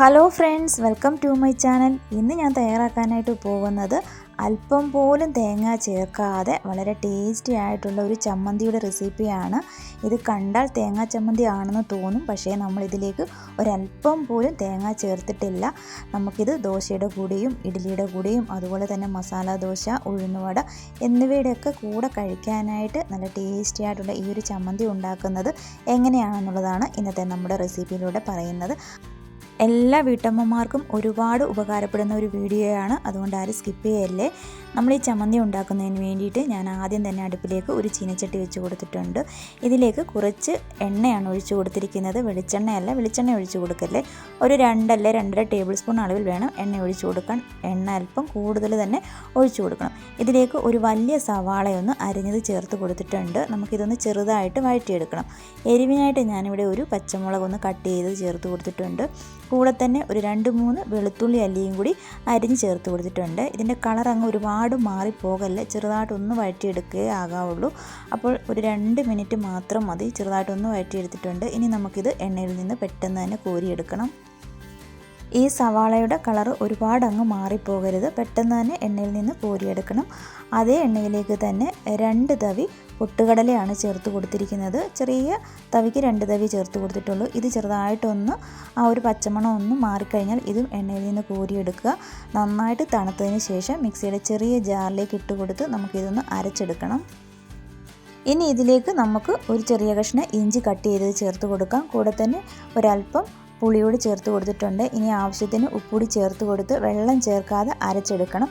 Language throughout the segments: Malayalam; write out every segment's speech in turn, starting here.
Hello friends welcome to my channel. ഇന്ന് ഞാൻ തയ്യാറാക്കാനായിട്ട് പോകുന്നത് അല്പം പോലും തേങ്ങ ചേർക്കാതെ വളരെ ടേസ്റ്റി ആയിട്ടുള്ള ഒരു ചമ്മന്തിയുടെ റെസിപ്പിയാണ്. ഇത് കണ്ടാൽ തേങ്ങാ ചമ്മന്തി ആണെന്ന് തോന്നും പക്ഷേ നമ്മൾ ഇതിലേക്ക് ഒരല്പം പോലും തേങ്ങ ചേർത്തിട്ടില്ല. നമുക്കിത് ദോശയുടെ കൂടെയും ഇഡ്ഡലിയുടെ കൂടെയും അതുപോലെ തന്നെ മസാല ദോശ ഉഴുന്നുവട എന്നിവയുടെയൊക്കെ കൂടെ കഴിക്കാനായിട്ട് നല്ല ടേസ്റ്റി ആയിട്ടുള്ള ഈ ഒരു ചമ്മന്തി ഉണ്ടാക്കുന്നത് എങ്ങനെയാണെന്നുള്ളതാണ് ഇന്നത്തെ നമ്മുടെ റെസിപ്പിയിലൂടെ പറയുന്നത്. എല്ലാ വീട്ടമ്മമാർക്കും ഒരുപാട് ഉപകാരപ്പെടുന്ന ഒരു വീഡിയോയാണ്. അതുകൊണ്ട് ആരും സ്കിപ്പ് ചെയ്യല്ലേ. നമ്മൾ ഈ ചമ്മന്തി ഉണ്ടാക്കുന്നതിന് വേണ്ടിയിട്ട് ഞാൻ ആദ്യം തന്നെ അടുപ്പിലേക്ക് ഒരു ചീനച്ചട്ടി വെച്ച് കൊടുത്തിട്ടുണ്ട്. ഇതിലേക്ക് കുറച്ച് എണ്ണയാണ് ഒഴിച്ചു കൊടുത്തിരിക്കുന്നത്. വെളിച്ചെണ്ണയല്ല വെളിച്ചെണ്ണ ഒഴിച്ചു കൊടുക്കല്ലേ. ഒരു രണ്ടല്ല രണ്ടര ടേബിൾ സ്പൂൺ അളവിൽ വേണം എണ്ണ ഒഴിച്ചു കൊടുക്കാൻ. എണ്ണ അല്പം കൂടുതൽ തന്നെ ഒഴിച്ചു കൊടുക്കണം. ഇതിലേക്ക് ഒരു വലിയ സവാളയൊന്ന് അരിഞ്ഞത് ചേർത്ത് കൊടുത്തിട്ടുണ്ട്. നമുക്കിതൊന്ന് ചെറുതായിട്ട് വഴറ്റിയെടുക്കണം. എരിവിനായിട്ട് ഞാനിവിടെ ഒരു പച്ചമുളക് ഒന്ന് കട്ട് ചെയ്ത് ചേർത്ത് കൊടുത്തിട്ടുണ്ട്. കൂടെ തന്നെ ഒരു രണ്ട് മൂന്ന് വെളുത്തുള്ളി അല്ലിയും കൂടി അരിഞ്ഞ് ചേർത്ത് കൊടുത്തിട്ടുണ്ട്. ഇതിന്റെ കളർ അങ്ങ് ഒരുപാട് മാറിപ്പോകല്ല? ചെറുതായിട്ടൊന്ന് വഴറ്റിയെടുക്കുകയേ ആകാവുള്ളൂ. അപ്പോൾ ഒരു രണ്ട് മിനിറ്റ് മാത്രം മതി ചെറുതായിട്ടൊന്ന് വഴറ്റിയെടുത്തിട്ടുണ്ട്. ഇനി നമുക്കിത് എണ്ണയിൽ നിന്ന് പെട്ടെന്ന് തന്നെ കോരിയെടുക്കണം. ഈ സവാളയുടെ കളർ ഒരുപാട് അങ്ങ് മാറിപ്പോകരുത്. പെട്ടെന്ന് തന്നെ എണ്ണയിൽ നിന്ന് കോരിയെടുക്കണം. അതേ എണ്ണയിലേക്ക് തന്നെ രണ്ട് തവി പൊട്ടുകടലയാണ് ചേർത്ത് കൊടുത്തിരിക്കുന്നത്. ചെറിയ തവിക്ക് രണ്ട് തവി ചേർത്ത് കൊടുത്തിട്ടുള്ളൂ. ഇത് ചെറുതായിട്ടൊന്ന് ആ ഒരു പച്ചമണം ഒന്ന് മാറിക്കഴിഞ്ഞാൽ ഇതും എണ്ണയിൽ നിന്ന് കോരിയെടുക്കുക. നന്നായിട്ട് തണുത്തതിന് ശേഷം മിക്സിയുടെ ചെറിയ ജാറിലേക്ക് ഇട്ട് കൊടുത്ത് നമുക്കിതൊന്ന് അരച്ചെടുക്കണം. ഇനി ഇതിലേക്ക് നമുക്ക് ഒരു ചെറിയ കഷ്ണം ഇഞ്ചി കട്ട് ചെയ്ത് ചേർത്ത് കൊടുക്കാം. കൂടെ തന്നെ ഒരല്പം പുളിയോട് ചേർത്ത് കൊടുത്തിട്ടുണ്ട്. ഇനി ആവശ്യത്തിന് ഉപ്പുകൂടി ചേർത്ത് കൊടുത്ത് വെള്ളം ചേർക്കാതെ അരച്ചെടുക്കണം.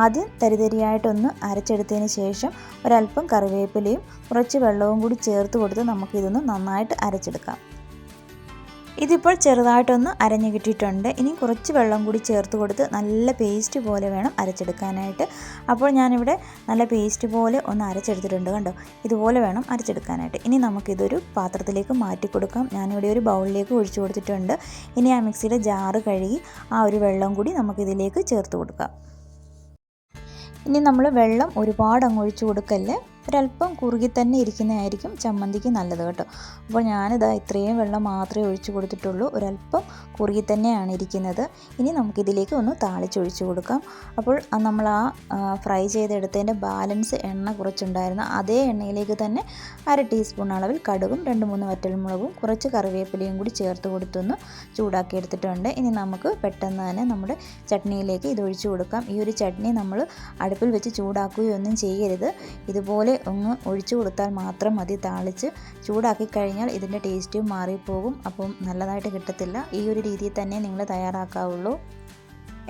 ആദ്യം തരിതരിയായിട്ടൊന്ന് അരച്ചെടുത്തതിന് ശേഷം ഒരല്പം കറിവേപ്പിലയും കുറച്ച് വെള്ളവും കൂടി ചേർത്ത് കൊടുത്ത് നമുക്കിതൊന്ന് നന്നായിട്ട് അരച്ചെടുക്കാം. ഇതിപ്പോൾ ചെറുതായിട്ടൊന്ന് അരഞ്ഞു കിട്ടിയിട്ടുണ്ട്. ഇനി കുറച്ച് വെള്ളം കൂടി ചേർത്ത് കൊടുത്ത് നല്ല പേസ്റ്റ് പോലെ വേണം അരച്ചെടുക്കാനായിട്ട്. അപ്പോൾ ഞാനിവിടെ നല്ല പേസ്റ്റ് പോലെ ഒന്ന് അരച്ചെടുത്തിട്ടുണ്ട് കണ്ടോ? ഇതുപോലെ വേണം അരച്ചെടുക്കാനായിട്ട്. ഇനി നമുക്കിതൊരു പാത്രത്തിലേക്ക് മാറ്റി കൊടുക്കാം. ഞാനിവിടെ ഒരു ബൗളിലേക്ക് ഒഴിച്ചു കൊടുത്തിട്ടുണ്ട്. ഇനി ആ മിക്സിയുടെ ജാറ് കഴുകി ആ ഒരു വെള്ളം കൂടി നമുക്കിതിലേക്ക് ചേർത്ത് കൊടുക്കാം. ഇനി നമ്മൾ വെള്ളം ഒരുപാട് അങ്ങ് ഒഴിച്ചു കൊടുക്കല്ലേ? ഒരല്പം കുറുകി തന്നെ ഇരിക്കുന്നതായിരിക്കും ചമ്മന്തിക്ക് നല്ലത് കേട്ടോ. അപ്പോൾ ഞാനിതാ ഇത്രയും വെള്ളം മാത്രമേ ഒഴിച്ചു കൊടുത്തിട്ടുള്ളൂ. ഒരല്പം കുറുകി തന്നെയാണ് ഇരിക്കുന്നത്. ഇനി നമുക്കിതിലേക്ക് ഒന്ന് താളിച്ചൊഴിച്ചു കൊടുക്കാം. അപ്പോൾ നമ്മൾ ആ ഫ്രൈ ചെയ്തെടുത്തതിന്റെ ബാലൻസ് എണ്ണ കുറച്ചുണ്ടായിരുന്ന. അതേ എണ്ണയിലേക്ക് തന്നെ അര ടീസ്പൂൺ അളവിൽ കടുകും രണ്ട് മൂന്ന് വറ്റൽമുളകും കുറച്ച് കറിവേപ്പിലയും കൂടി ചേർത്ത് കൊടുത്തൊന്ന് ചൂടാക്കി എടുത്തിട്ടുണ്ട് ഇനി നമുക്ക് പെട്ടെന്ന് തന്നെ നമ്മുടെ ചട്നിയിലേക്ക് ഇത് ഒഴിച്ചു കൊടുക്കാം. ഈ ഒരു ചട്നി നമ്മൾ അടുപ്പിൽ വെച്ച് ചൂടാക്കുകയൊന്നും ചെയ്യരുത്. ഇതുപോലെ ഒന്ന് ഒഴിച്ചു കൊടുത്താൽ മാത്രം മതി. താളിച്ച് ചൂടാക്കി കഴിഞ്ഞാൽ ഇതിന്റെ ടേസ്റ്റും മാറിപ്പോകും. അപ്പം നല്ലതായിട്ട് കിട്ടത്തില്ല. ഈ ഒരു രീതിയിൽ തന്നെ നിങ്ങൾ തയ്യാറാക്കാവുള്ളൂ.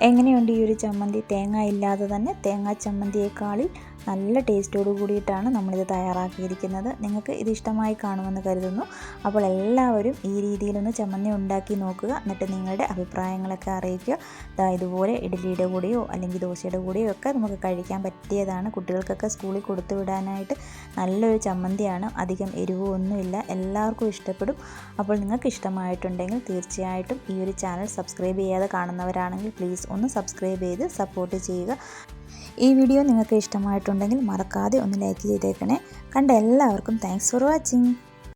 എങ്ങനെയുണ്ട് ഈ ഒരു ചമ്മന്തി? തേങ്ങ ഇല്ലാതെ തന്നെ തേങ്ങാ ചമ്മന്തിയേക്കാളിൽ നല്ല ടേസ്റ്റോട് കൂടിയിട്ടാണ് നമ്മളിത് തയ്യാറാക്കിയിരിക്കുന്നത്. നിങ്ങൾക്ക് ഇത് ഇഷ്ടമായി കാണുമെന്ന് കരുതുന്നു. അപ്പോൾ എല്ലാവരും ഈ രീതിയിലൊന്ന് ചമ്മന്തി ഉണ്ടാക്കി നോക്കുക. എന്നിട്ട് നിങ്ങളുടെ അഭിപ്രായങ്ങളൊക്കെ അറിയിക്കുക. ദാ ഇതുപോലെ ഇഡ്ഡലിയുടെ കൂടെയോ അല്ലെങ്കിൽ ദോശയുടെ കൂടെയോ ഒക്കെ നമുക്ക് കഴിക്കാൻ പറ്റിയതാണ്. കുട്ടികൾക്കൊക്കെ സ്കൂളിൽ കൊടുത്തു വിടാനായിട്ട് നല്ലൊരു ചമ്മന്തിയാണ്. അധികം എരിവോ ഒന്നുമില്ല എല്ലാവർക്കും ഇഷ്ടപ്പെടും. അപ്പോൾ നിങ്ങൾക്ക് ഇഷ്ടമായിട്ടുണ്ടെങ്കിൽ തീർച്ചയായിട്ടും ഈ ഒരു ചാനൽ സബ്സ്ക്രൈബ് ചെയ്യാതെ കാണുന്നവരാണെങ്കിൽ പ്ലീസ് ഒന്ന് സബ്സ്ക്രൈബ് ചെയ്ത് സപ്പോർട്ട് ചെയ്യുക. ഈ വീഡിയോ നിങ്ങൾക്ക് ഇഷ്ടമായിട്ടുണ്ടെങ്കിൽ മറക്കാതെ ഒന്ന് ലൈക്ക് ചെയ്തേക്കണേ. കണ്ട എല്ലാവർക്കും താങ്ക്സ് ഫോർ വാച്ചിങ്